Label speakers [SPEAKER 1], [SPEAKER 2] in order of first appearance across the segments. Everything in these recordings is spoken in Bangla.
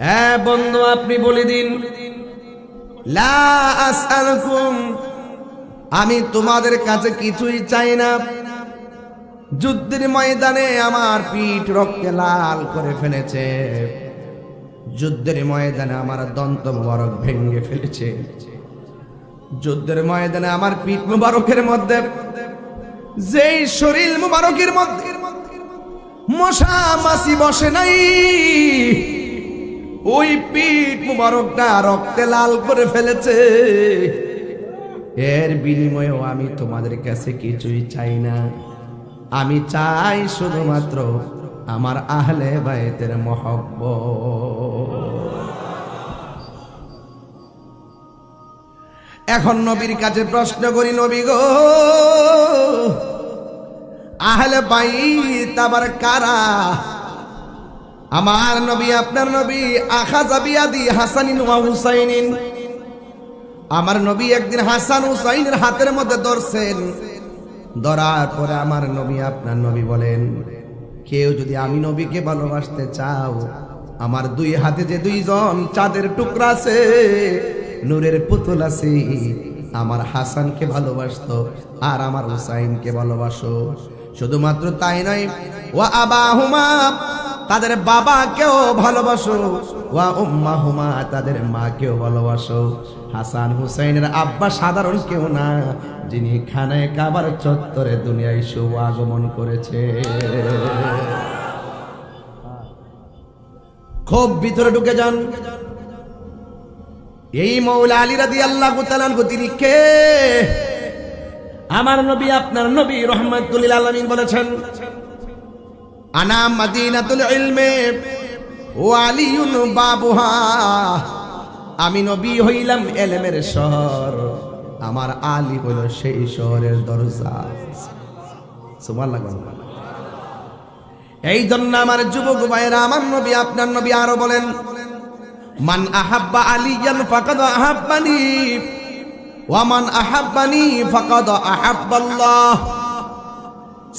[SPEAKER 1] হ্যাঁ বন্ধু, আপনি বলে দিন। আমি তোমাদের কাছে কিছুই চাই না। যুদ্ধের ময়দানে আমার পিঠ রক্তে লাল করে ফেলেছে। যুদ্ধের ময়দানে আমার দন্ত মুবারক ভেঙে ফেলেছে। যুদ্ধের ময়দানে আমার পিঠ মুবারকের মধ্যে, যেই শরীর মুবারকের মধ্যে মশা মাসি বসে নাই ওই পিঠ মুবারকটা রক্তে লাল করে ফেলেছে। এর বিনিময়েও আমি তোমাদের কাছে কিছুই চাই না। আমি চাই শুধুমাত্র আমার আহলে বাইতের মহব্ব এখন নবীর কাছে প্রশ্ন করি, নবী গো, আহলে বাইত আবার কারা? আমার নবী, আপনার নবী আখা জাবিয়াদি হাসানিন ওয়া হুসাইনিন। আমার নবী একদিন হাসান হুসাইনের হাতের মধ্যে ধরছেন। ধরার পরে আমার নবী আপনার নবী বলেন, কেউ যদি আমি নবীকে ভালোবাসতে চাও, আমার দুই হাতে যে দুইজন চাঁদের টুকরা আছে, নূরের পুতুল আছে, আমার হাসানকে ভালোবাসতো আর আমার হুসাইনকে ভালোবাসো। শুধুমাত্র তাই নয় ও আবা হুমা তাদের বাবা বাবাকেও ভালোবাসো। ওয়া উম্মা হুমা তাদের মাকেও ভালোবাসো। হাসান হুসাইনের আব্বা সাধারণ কেউ না, যিনি খানায় কাবার চত্বরে দুনিয়ায় শুভ আগমন করেছে। খুব ভিতরে ঢুকে যান। এই মৌলা আলী রাদি আল্লাহ তিনি কে? আমার নবী, আপনার নবী রহমতুল্লিল আলমিন বলেছেন আনা মাদিনাতুল ইলমে, ও আলিউন বাবুহা। আমি নবী হইলাম এলেমের শহর, আমার আলী হইল সেই শহরের দরজা। সুবহানাল্লাহ এই জন্য আমার যুবক ভাইয়েরা, আমার নবী, আপনার নবী আরও বলেন, মান আহাব্বা আলিয়ান ফাকাদ আহাব্বানি ওয়ামান আহাব্বানি ফাকাদ আহাব্বাল্লাহ।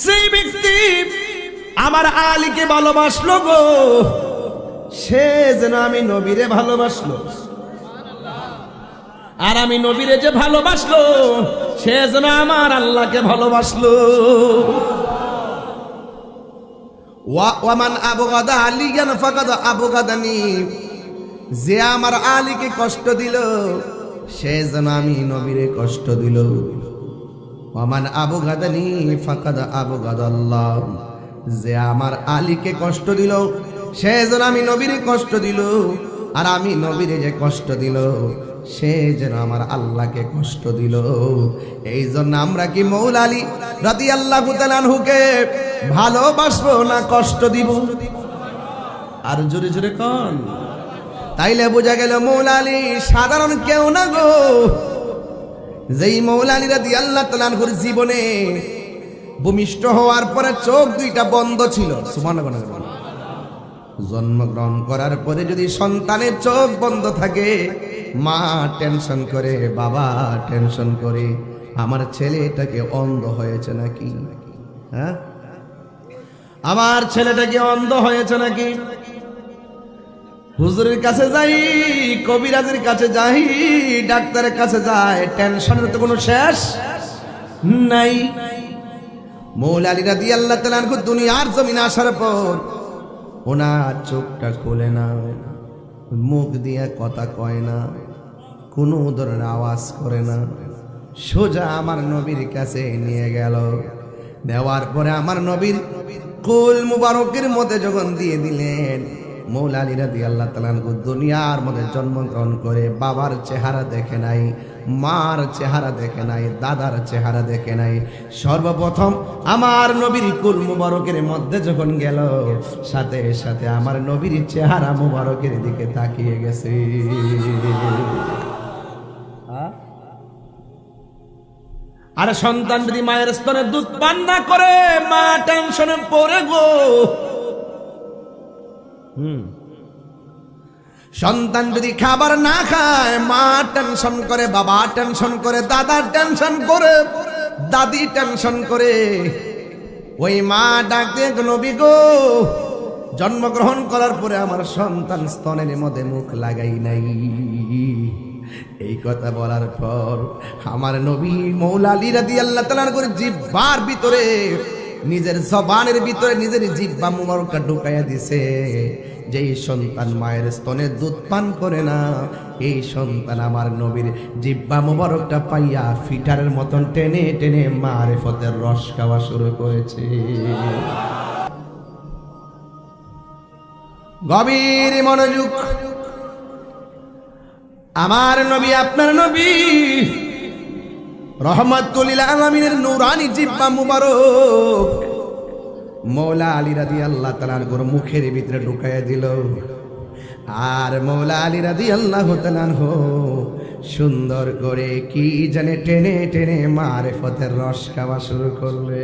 [SPEAKER 1] সেই ব্যক্তি আমার আলীকে ভালোবাসলো গো। সে যেন আমি নবীরে ভালোবাসলো। আর আমি নবীরে যে ভালোবাসলো, সে যেন আমার আল্লাহকে ভালোবাসলো। ওয়া- ওয়ামান আবগাদা আলিয়ান ফাকাদ আবগাদানি। যে আমার আলীকে কষ্ট দিল, সে যেন আমি নবীরে কষ্ট দিল। ওয়ামান আবু গাদানি ফাকাদ আবু গাদাল্লাহ যে আমার আলীকে কষ্ট দিল সে যেন আমি নবীরে কষ্ট দিল। আর আমি নবীরে যে কষ্ট দিল সে যেন আমার আল্লাহকে কষ্ট দিল। এই জন্য আমরা কি মৌল আলী রাতি আল্লাহ হুকে ভালোবাসবো না কষ্ট দিব? আর জোরে জোরে কন। তাইলে বোঝা গেল মৌল আলী সাধারণ কেউ না গো। যেই মৌলা আলী রাদি আল্লাহ তালানহুর জীবনে ভূমিষ্ঠ হওয়ার পরে চোখ দুইটা বন্ধ ছিল। সুমান জন্মগ্রহণ করার পরে যদি সন্তানের চোখ বন্ধ থাকে, মা টেনশন করে, বাবা টেনশন করে, আমার ছেলেটাকে অন্ধ হয়েছে নাকি? হ্যাঁ? আমার ছেলেটাকে অন্ধ হয়েছে নাকি? হুজুরের কাছে যাই, কবিরাজের কাছে যাই, ডাক্তারের কাছে যাই, টেনশনের তো কোনো শেষ নাই। মৌল আলী রাদি আল্লাহ দুনিয়ার জমিন আসার পর ওনার চোখটা খুলে না, মুখ দিয়ে কথা কয় না, কোনো ধরনের আওয়াজ করে না। সোজা আমার নবীর কাছে নিয়ে গেল। দেওয়ার পরে আমার নবীর কুল মুবারকের মধ্যে যখন দিয়ে দিলেন মৌলা আলী রাদি আল্লাহ তালানকু দুনিয়ার মধ্যে জন্মগ্রহণ করে বাবার চেহারা দেখে নাই মার চেহারা দেখে নাই, দাদার চেহারা দেখে নাই। সর্বপ্রথম আমার নবীর কুল মুবারকের মধ্যে যখন গেল, সাথে সাথে আমার নবীর চেহারা মুবারকের দিকে তাকিয়ে গেছে। আর সন্তান যদি মায়ের স্তনে দুধ পান না করে, মা টেনশনে পড়ে গো। সন্তান যদি খাবার না খায়, মা টেনশন করে, বাবা টেনশন করে, দাদা টেনশন করে, দাদি টেনশন করে। ওই মা ডাকতে নবী গো, জন্মগ্রহণ করার পরে আমার সন্তান স্তনের মধ্যে মুখ লাগাই নাই। এই কথা বলার পর আমার নবী মৌলা আলী রাদি আল্লাহ তালার করে জিব্বার ভিতরে, নিজের জবানের ভিতরে নিজের জিব্বা মুবারকটা ঢুকাইয়া দিছে। যেই সন্তান মায়ের স্তনে দুধ পান করে না, এই সন্তান আমার নবীর জিব্বা মুবারকটা পাইয়া ফিটারের মতন টেনে টেনে মারে ফতের রস খাওয়া শুরু করেছে। গভীর মনোযোগ। আমার নবী, আপনার নবী, রহমতুল্লিল আলমিনের নুরানি জিব্বা মুবারক মৌলা আলী রাদি আল্লাহ তালার গোর মুখের ভিতরে ঢুকাইয়া দিল। আর মৌলা আলী রাদি আল্লাহ তালান হো সুন্দর করে কি জানে টেনে টেনে মারে ফতের রস খাওয়া শুরু করলে।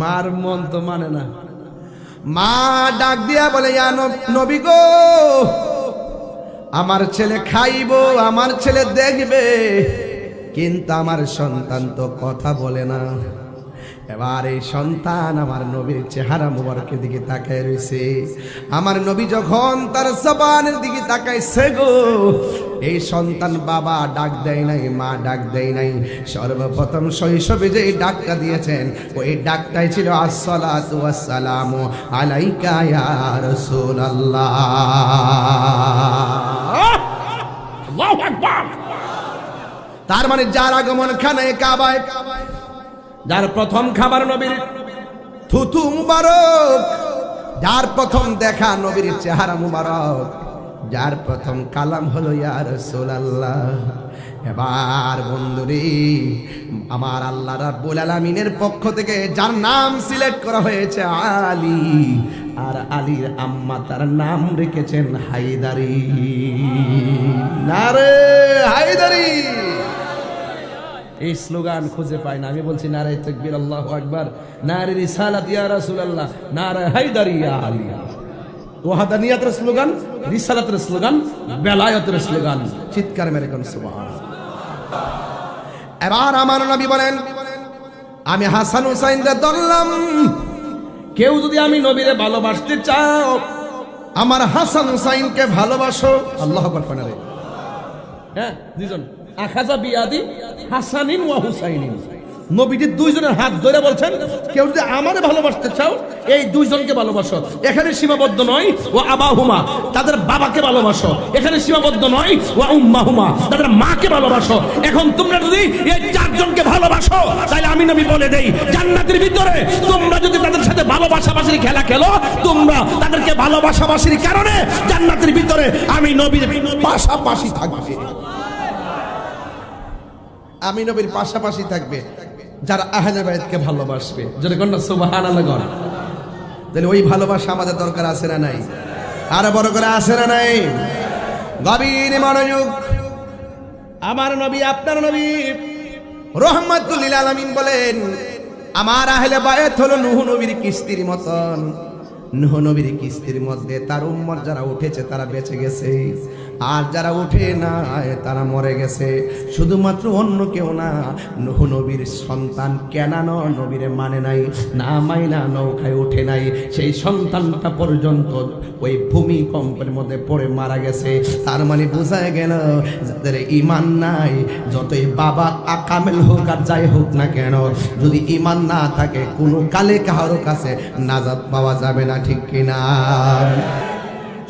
[SPEAKER 1] মার মন তো মানে না। মা ডাক দিয়া বলে নবী গো, আমার ছেলে খাইব, আমার ছেলে দেখবে। কিন্তু আমার সন্তান তো কথা বলে না। এবার এই সন্তান আমার নবীর চেহারা মুবারকের দিকে তাকায় রয়েছে আমার নবী যখন তার জবানের দিকে তাকাইছে গো এই সন্তান বাবা ডাক দেয় নাই মা ডাক দেয় নাই। সর্বপ্রথম শৈশবে যে ডাকটা দিয়েছেন ওই ডাকটাই ছিল আলাইকা
[SPEAKER 2] আকবার।
[SPEAKER 1] তার মানে যার আগমন খানায় কাবায় কাবায় যার প্রথম খাবার নবীর থুতু মুবারক, যার প্রথম দেখা নবীর চেহারা মুবারক, যার প্রথম কালাম হলো ইয়ার সোলাল্লাহ এবার বন্ধুরে, আমার আল্লাহ রাব্বুল আলামিনের পক্ষ থেকে যার নাম সিলেক্ট করা হয়েছে আলী, আর আলীর আম্মা তার নাম রেখেছেন হায়দারি। নারে হায়দারি! এই স্লোগান খুঁজে পাই না। আমি বলছি নারায় তকবীর, আল্লাহ আকবার। নারে রিসালাত, ইয়া রাসূলুল্লাহ। নারে হায়দারি, ইয়া আলী। ওয়াহাদানিয়াতের স্লোগান, রিসালাতের স্লোগান, বেলায়েতের স্লোগান। চিৎকার মেরে কোন সুবহান এবার আমার নবী বলেন, আমি হাসান হুসাইনকে ধরলাম। কেউ যদি আমি নবীরে ভালোবাসতে চাও, আমার হাসান হুসাইনকে ভালোবাসো। আল্লাহ আকবার হ্যাঁ দুইজন। আখাজা বিয়াদি হাসানিন ওয়া হুসাইনিন। নবীজি দুইজনের হাত ধরে বলছেন, কেউ যদি আমারে ভালোবাসতে চাও, এই দুইজনকে ভালোবাসো। এখানে সীমাবদ্ধ নয় ও আবাহুমা, তাদের বাবাকে ভালোবাসো। এখানে সীমাবদ্ধ নয় ও উম্মাহুমা, তাদের মাকে ভালোবাসো। এখন তোমরা যদি এই চারজনকে ভালোবাসো তাহলে আমি নবী বলে দেই, জান্নাতের ভিতরে তোমরা যদি তাদের সাথে ভালোবাসাবাসির খেলা খেলো, তোমরা তাদেরকে ভালোবাসাবাসির কারণে জান্নাতের ভিতরে আমি নবীর পাশাপাশি থাকবে। আমি নবীর পাশাপাশি থাকবে, যারা আহলে বাইতকে ভালোবাসবে। যদি কন্যা সুবহানাল্লাহ গণ তাহলে ওই ভালোবাসা আমাদের দরকার আছে না নাই? আরও বড় করে আছে না নাই? গভীর মনোযোগ। আমার নবী, আপনার নবী রহমাতুল্লিল আলামিন বলেন, আমার আহলে বায়াত হলো নুহ নবীর কিস্তির মতন। নুহ নবীর কিস্তির মধ্যে তার উম্মর যারা উঠেছে তারা বেঁচে গেছে। আর যারা উঠে না তারা মরে গেছে। শুধুমাত্র অন্য কেউ না, নুহ নবীর সন্তান কেনানো নবীরে মানে নাই, না মাইনা নৌকায় উঠে নাই। সেই সন্তানটা পর্যন্ত ওই ভূমিকম্পের মধ্যে পড়ে মারা গেছে। তার মানে বোঝা গেল, যাদের ইমান নাই, যতই বাবা আকামেল হোক আর যাই হোক না কেন, যদি ইমান না থাকে, কোনো কালে কাহারো কাছে নাজাত পাওয়া যাবে না, ঠিক কিনা?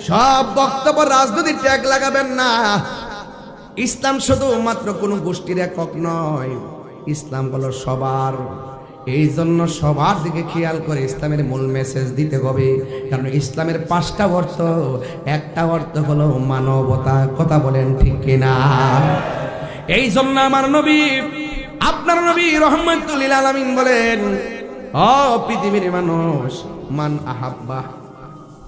[SPEAKER 1] সব বক্তব্য রাজনীতি ট্যাগ লাগাবেন না। ইসলাম শুধু মাত্র কোনো গোষ্ঠীর একক নয়, ইসলাম হলো সবার। এই জন্য সবার দিকে খেয়াল করে ইসলামের মূল মেসেজ দিতে হবে, কারণ ইসলামের পাঁচটা অর্থ, একটা অর্থ হলো মানবতা, কথা বলেন ঠিক কিনা? এই জন্য আমার নবী, আপনার নবী রহমতুল্লিল আলমিন বলেন, ও পৃথিবীর মানুষ, মান আহাব্বা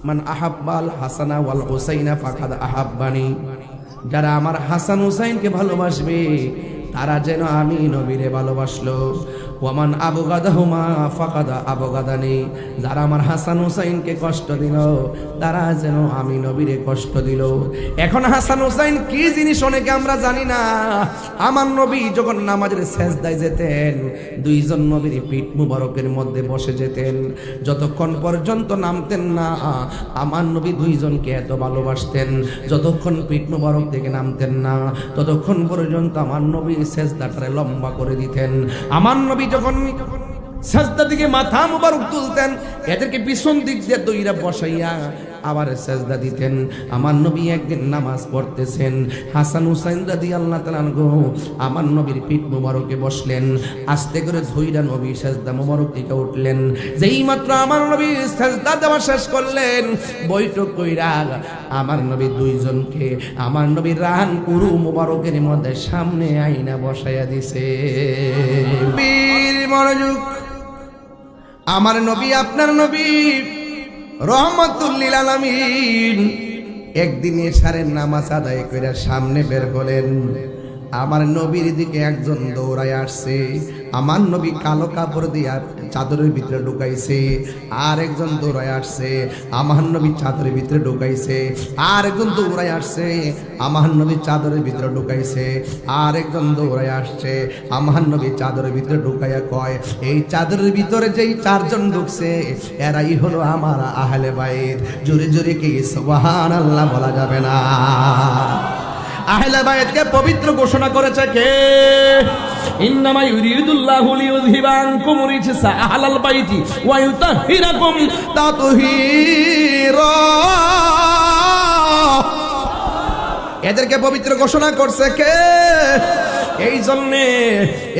[SPEAKER 1] মান আহাব্বাল হাসানা ওয়াল হুসাইনা ফাকাদ আহাব্বানি। যারা আমার হাসান হুসাইনকে ভালোবাসবে, তারা যেন আমি নবীরে ভালোবাসলো। ওয়ামান আবগাদাহুমা ফাকাদা আবগাদানি। যারা আমার হাসান হুসাইনকে কষ্ট দিল, তারা যেন আমি নবীরে কষ্ট দিল। এখন হাসান হুসাইন কি জিনিস অনেকে আমরা জানি না। আমার নবী যখন নামাজের শেষদায় যেতেন, দুইজন নবীর পিঠ মুবারকের মধ্যে বসে যেতেন। যতক্ষণ পর্যন্ত নামতেন না, আমার নবী দুইজনকে এত ভালোবাসতেন। যতক্ষণ পিঠ মুবারক থেকে নামতেন না, ততক্ষণ পর্যন্ত আমার নবী শেষদাটারে লম্বা করে দিতেন। আমার নবী যখন সাজদা দিকে মাথা মুবারক তুলতেন, এদেরকে পিছন দিক দিয়ে দইরা বসাইয়া আবার সাজদা দিতেন। আমার নবী একদিন নামাজ পড়তেছেন। হাসান হুসাইন রাদি আল্লাহ তালান গো আমার নবীর পিঠ মুবারকে বসলেন। আস্তে করে ধইরা নবী সাজদা মুবারক থেকে উঠলেন। যেই মাত্র আমার নবী সাজদা দেওয়া শেষ করলেন, বৈঠক কইরা আমার নবী দুইজনকে আমার নবী রান উরু মুবারকের মধ্যে সামনে আইনা বসাইয়া দিছে। মনোযোগ। আমার নবী, আপনার নবী রহমতুল্লিল আলমিন, একদিন এসারের নামাজ আদায় করে সামনে বের হলেন। আমার নবীর দিকে একজন দৌড়ায় আসছে। আমার নবী কালো কাপড় দিয়া চাদরের ভিতরে ঢুকাইছে। আর একজন দৌড়ায় আসছে। আমার নবী চাদরের ভিতরে ঢুকাইছে। আর একজন দৌড়ায় আসছে। আমার নবী চাদরের ভিতরে ঢুকাইছে। আর একজন দৌড়ায় আসছে। আমার নবী চাদরের ভিতরে ঢুকাইয়া কয়, এই চাদরের ভিতরে যেই চারজন ঢুকছে, এরাই হলো আমার আহলে বাইর জোরে জোরে কি সুবহান আল্লাহ বলা যাবে না। আহলে বাইতকে পবিত্র ঘোষণা করেছে কে?
[SPEAKER 2] ইন্নামা ইউরিদুল্লাহু লিয়ুযহিবানকুম রিজসা আহলাল বাইতি ওয়া ইউতাহহিরাকুম
[SPEAKER 1] তাতহীরা। এদেরকে পবিত্র ঘোষণা করছে কে? এই জন্যে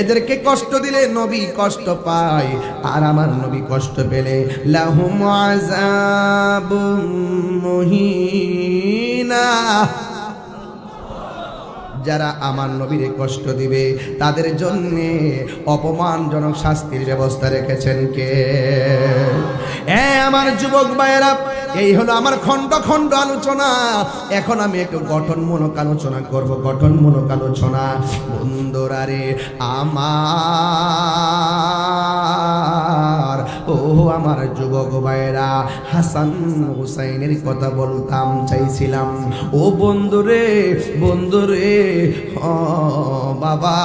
[SPEAKER 1] এদেরকে কষ্ট দিলে নবী কষ্ট পায়, আর আমার নবী কষ্ট পেলে লাহুম আযাবুম মুহিনা। যারা আমার নবীরে কষ্ট দিবে, তাদের জন্য অপমানজনক শাস্তির ব্যবস্থা রেখেছেন কে? এ আমার যুবক ভাইয়েরা, এই হলো আমার খণ্ড খণ্ড আলোচনা। এখন আমি একটু গঠনমূলক আলোচনা করব, গঠনমূলক আলোচনা। বন্ধুরা রে, আমার ও আমার যুবক ভাইরা হাসান হুসাইনের কথা বলতাম চাইছিলাম ও বন্ধুরে বন্ধুরে ও বাবা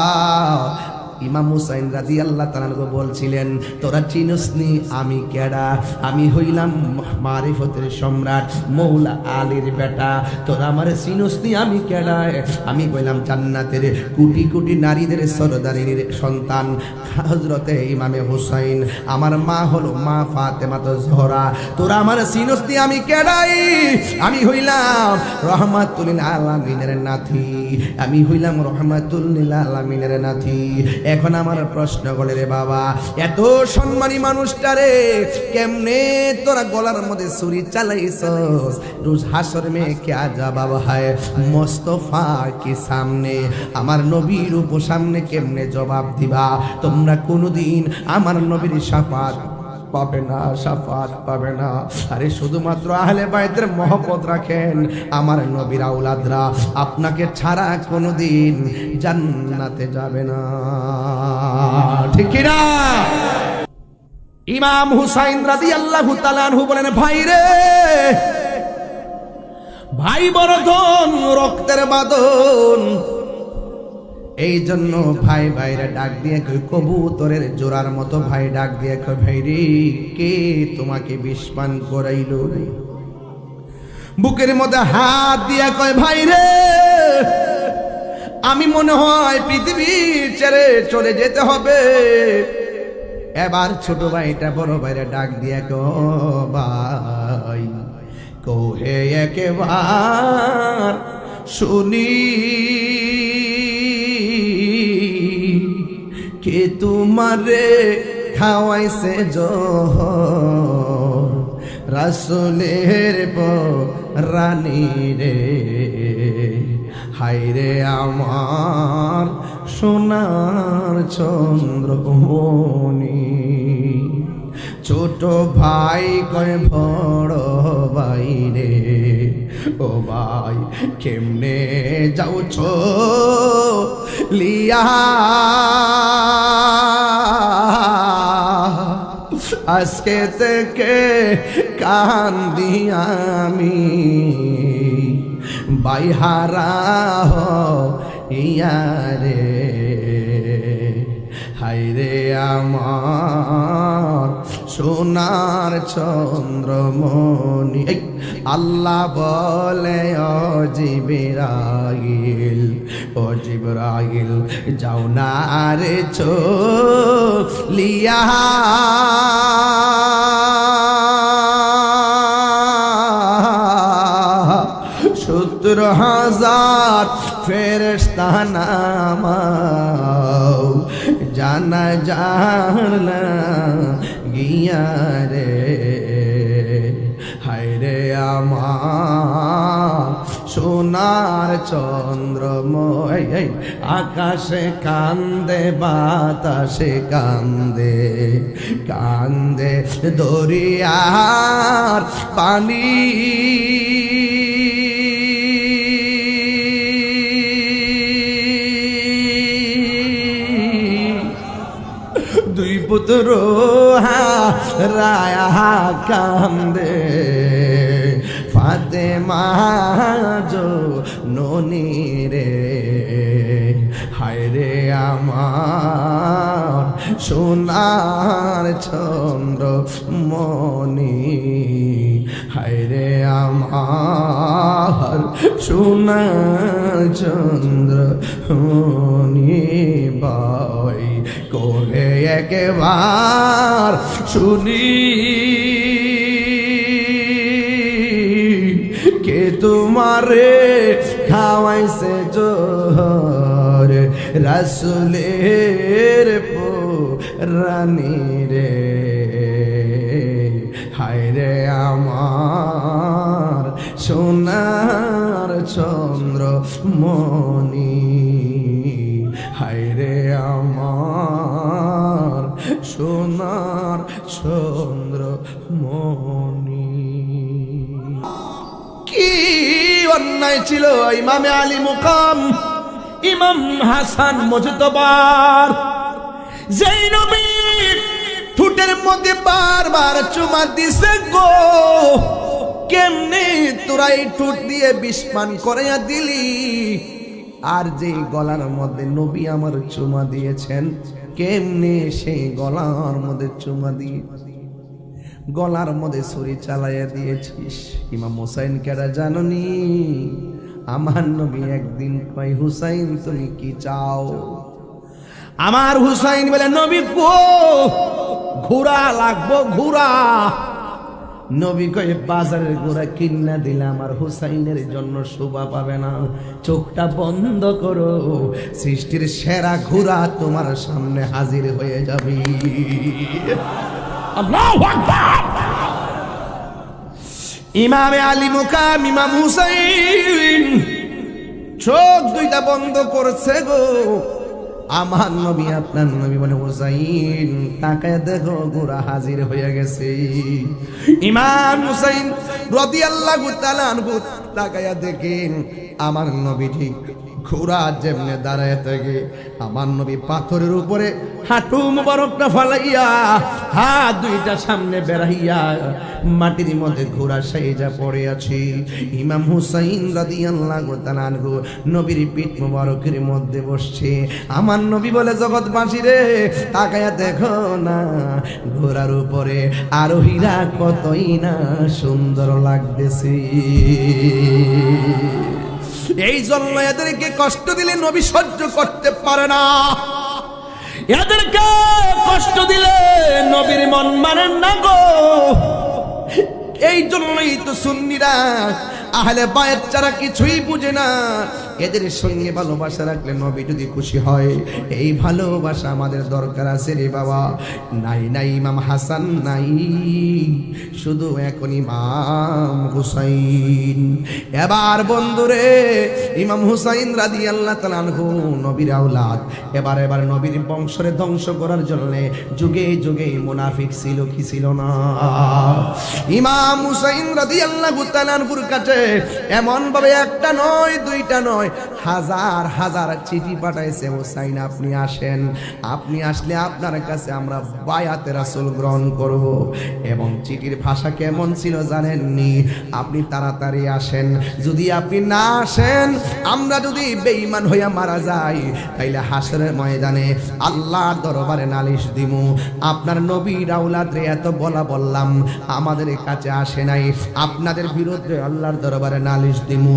[SPEAKER 1] ইমাম হুসাইন রাজি আল্লাহ তালানকে বলছিলেন, তোরা চিনসনি আমি কেডা? আমি হইলাম মারিফতের সম্রাট, মৌলা আলীর বেটা। তোরা আমার চিনসনি আমি কেডা আমি কইলাম, জান্নাতের কোটি কোটি নারীদের সরদারির সন্তান হজরতে ইমামে হুসাইন। আমার মা হলো মা ফাতেমা তো জহরা। তোরা আমার চিনসনি আমি কেডাই? আমি হইলাম রহমাতুল আলামিনের নাথি আমি হইলাম রহমাতুল আলামিনের নাথি এখন আমার প্রশ্ন করে রে বাবা, এত সম্মানী মানুষটারে কেমনে তোরা গলার মধ্যে ছুরি চালাইছ রোজ হাসর মেয়ে কে যা বাবা হায়, মোস্তফা কি সামনে? আমার নবীর উপ সামনে কেমনে জবাব দিবা? তোমরা কোনোদিন আমার নবীর সাফাত পাবে না, সাফাত পাবে না। আরে শুধুমাত্র আহলে বাইতের মহব্বত রাখেন আমার নবীর আউলাদরা আপনাকে ছাড়া কোনোদিন জান্নাতে যাবে না। ঠিক না ইমাম হুসাইন রাজি আল্লাহ তালানহু বলেন, ভাই রে, ভাই বরধন রক্তের বাদন এই জন্য ভাই ভাইরা ডাক দিয়ে কই, কবুতরের জোড়ার মতো ভাই ডাক দিয়ে কই ভাই রে কে তোমাকে বিষপান করাইল? বুকের মধ্যে হাত দিয়ে কয় ভাই রে আমি মনে হয় পৃথিবী ছেড়ে চলে যেতে হবে। এবার ছোট ভাইটা বড় ভাইরা ডাক দিয়ে কো ভাই, কোহে একেবার শুনি কে তোমারে খাওয়াইছে জহর? রাসুলের রানী রে। হাইরে আমার সোনার চন্দ্রমণি। ছোট ভাই কয় বড় ভাই রে। ও ভাই, কেমনে যাও লিয়া। আজকে থেকে কান্দি আমি। বাইহারা ইয়ারে হাইরে আমার সোনার চন্দ্রমণি। আল্লাহ বলে অজিবিরাগিল অজিবরাগিল যাও না রে চো লিয়া সত্তর হাজার ফেরেস্তা নামাও, জানা জানা গিয়া সোনার চন্দ্রময় আকাশে কান্দে বাতাসে কান্দে কান্দে দরিয়ার পানি। দুই পুত্র রায়া কান্দে। ফাতে মাজো ননি রে হায় রে আমার সোনার চন্দ্র মনি হায় রে আমার সোনার চন্দ্র মনি বাই কোহে একবার শুনি? তোমারে খাওয়াইছে জোহর রাসুলের পো রানী রে। হায় রে আমার সোনার চন্দ্র মনি হায় রে আমার সোনার চন্দ্র মনি অন্যায় ছিল ইমামে আলী মুকাম,
[SPEAKER 2] ইমাম হাসান মুজতবার।
[SPEAKER 1] যেই নবীর ঠুটের মধ্যে বারবার চুমা দিছে গো, কেমনে তোরা এই ঠুট দিয়ে বিস্মান করাইয়া দিলি? আর যে গলার মধ্যে নবী আমার চুমা দিয়েছেন, কেমনে সেই গলার মধ্যে চুমা দিয়ে গলার মধ্যে ছুরি চালাইয়া দিয়েছিস। ইমাম হুসাইন কেডা জাননি? আমার নবী একদিন কয়, হুসাইন, তুমি কি চাও? আমার হুসাইন বলে, নবী গো, ঘোড়া লাগবো, ঘোড়া। নবী কয়ে, বাজারের ঘোড়া কিনা দিলে আমার হুসাইনের জন্য শোভা পাবে না। চোখটা বন্ধ করো। সৃষ্টির সেরা ঘোড়া তোমার সামনে হাজির হয়ে যাবে। ইমামে আলী মুকাম, ইমাম হুসাইন, চোখ দুইটা বন্ধ করছে গো। আমার নবী, আপনার নবী বলে, হুসাইন, তাকায় দেখো, গোরা হাজির হয়ে গেছে। ইমাম হুসাইন রদি আল্লাহ তাকায়া দেখেন, আমার নবী ঠিক ঘোড়া যেমনে দাঁড়ায় থাকে, আমার নবী পাথরের উপরে হাঁটু মুবারকটা ফালাইয়া হাত দুইটা সামনে বেড়াইয়া মাটির মধ্যে ঘোড়া সাইজা পড়ে আছে। ইমাম হুসাইন রাদিয়াল্লাহু তাআলা আনহু নবীর পিঠ মুবারকের মধ্যে বসছে। আমার নবী বলে, জগৎবাসী রে, তাকায়া দেখো না, ঘোড়ার উপরে আরোহীরা কতই না সুন্দর লাগতেছে। এই জন্য এদেরকে কষ্ট দিলে নবী সহ্য করতে পারে না।
[SPEAKER 2] এদেরকে কষ্ট দিলে নবীর মন মানেন না গো।
[SPEAKER 1] এই জন্যই তো সুন্নিরা, আহলে বায়ের চারা কিছুই বুঝে না। এদের সঙ্গে ভালোবাসা রাখলে নবী যদি খুশি হয়, এই ভালোবাসা আমাদের দরকার আছে রে বাবা। নাই নাই, ইমাম হাসান নাই, শুধু এখন ইমাম হুসাইন। এবার বন্ধুরে, ইমাম হুসাইন রাদি আল্লাহ তালানহু নবীর আউলাদ এবার এবার নবীর বংশরে ধ্বংস করার জন্যে যুগে যুগে মুনাফিক ছিল কি ছিল না। ইমাম হুসাইন রাদি আল্লাহ তালানহুর কাছে এমন ভাবে একটা নয়, দুইটা নয় নয়, হাজার হাজার চিঠি পাঠাইছে হোসাইন, আপনি আসেন। আপনি আসলে আপনার কাছে আমরা বায়াতে রাসূল গ্রহণ করব। এবং চিঠির ভাষা কেমন ছিল জানেননি? আপনি তাড়াতাড়ি আসেন। যদি আপনি না আসেন, আমরা যদি বেঈমান হইয়া মারা যাই, তাইলে হাসরের ময়দানে আল্লাহর দরবারে নালিশ দিমু। আপনার নবী রাউলাদ রে এত বলা বললাম, আমাদের কাছে আসে নাই। আপনাদের বিরুদ্ধে আল্লাহর দরবারে নালিশ দিমু।